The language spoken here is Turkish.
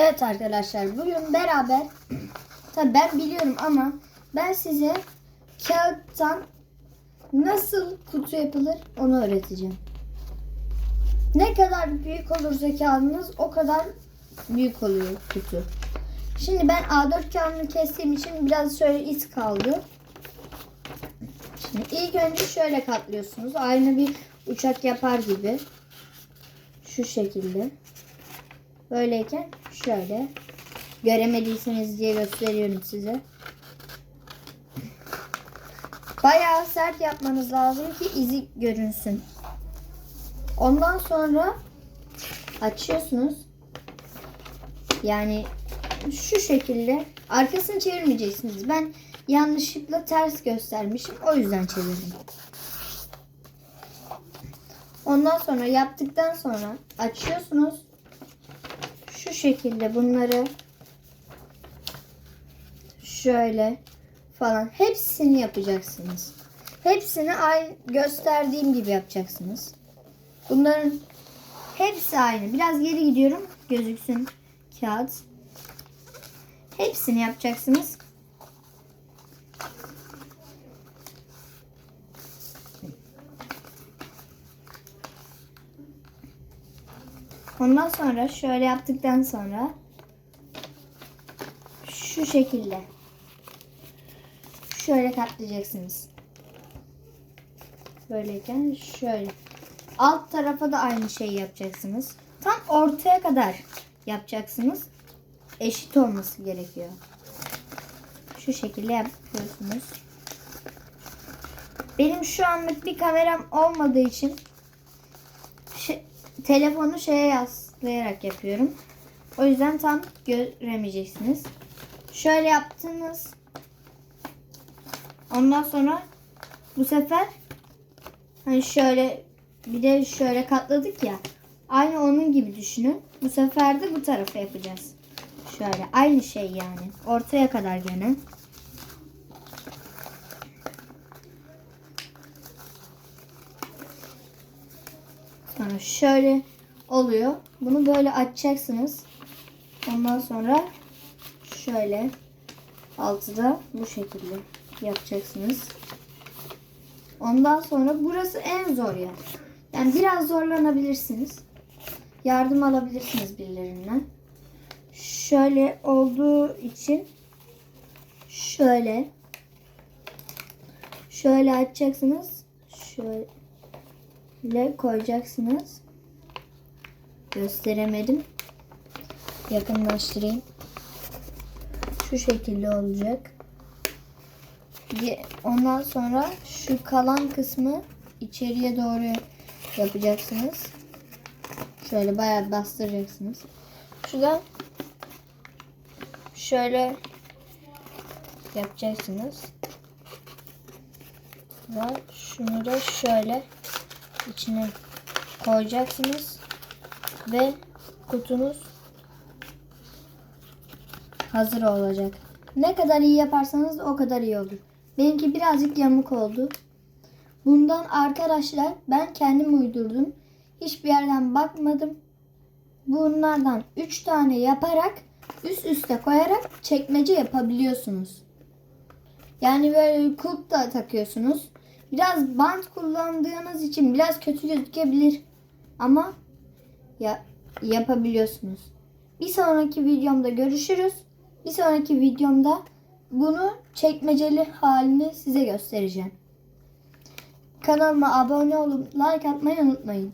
Evet arkadaşlar bugün beraber tabi ben biliyorum ama ben size kağıttan nasıl kutu yapılır onu öğreteceğim. Ne kadar büyük olursa kağıdınız o kadar büyük oluyor kutu. Şimdi ben A4 kağıdını kestiğim için biraz şöyle iz kaldı. Şimdi ilk önce şöyle katlıyorsunuz. Aynı bir uçak yapar gibi. Şu şekilde. Böyleyken şöyle. Göremediyseniz diye gösteriyorum size. Bayağı sert yapmanız lazım ki izi görünsün. Ondan sonra açıyorsunuz. Yani şu şekilde arkasını çevirmeyeceksiniz. Ben yanlışlıkla ters göstermişim. O yüzden çevirdim. Ondan sonra yaptıktan sonra açıyorsunuz. Şekilde bunları şöyle falan hepsini yapacaksınız. Hepsini aynı gösterdiğim gibi yapacaksınız. Bunların hepsi aynı. Biraz geri gidiyorum gözüksün kağıt. Hepsini yapacaksınız. Ondan sonra şöyle yaptıktan sonra şu şekilde şöyle katlayacaksınız. Böyleyken şöyle. Alt tarafa da aynı şeyi yapacaksınız. Tam ortaya kadar yapacaksınız. Eşit olması gerekiyor. Şu şekilde yapıyorsunuz. Benim şu anlık bir kameram olmadığı için telefonu şeye yaslayarak yapıyorum. O yüzden tam göremeyeceksiniz. Şöyle yaptınız. Ondan sonra bu sefer hani şöyle bir de şöyle katladık ya. Aynı onun gibi düşünün. Bu sefer de bu tarafa yapacağız. Şöyle aynı şey yani. Ortaya kadar gene. Sonra şöyle oluyor. Bunu böyle açacaksınız. Ondan sonra şöyle altı da bu şekilde yapacaksınız. Ondan sonra burası en zor yer. Yani biraz zorlanabilirsiniz. Yardım alabilirsiniz birilerinden. Şöyle olduğu için şöyle şöyle açacaksınız. Şöyle koyacaksınız. Gösteremedim. Yakınlaştırayım. Şu şekilde olacak. Ondan sonra şu kalan kısmı içeriye doğru yapacaksınız. Şöyle bayağı bastıracaksınız. Şuradan şöyle yapacaksınız. Ve şunu da şöyle içine koyacaksınız. Ve kutunuz hazır olacak. Ne kadar iyi yaparsanız o kadar iyi olur. Benimki birazcık yamuk oldu. Bundan arkadaşlar ben kendim uydurdum. Hiçbir yerden bakmadım. Bunlardan 3 tane yaparak üst üste koyarak çekmece yapabiliyorsunuz. Yani böyle kulp da takıyorsunuz. Biraz bant kullandığınız için biraz kötü gözükebilir. Ama ya yapabiliyorsunuz. Bir sonraki videomda görüşürüz. Bir sonraki videomda bunu çekmeceli halini size göstereceğim. Kanalıma abone olup like atmayı unutmayın.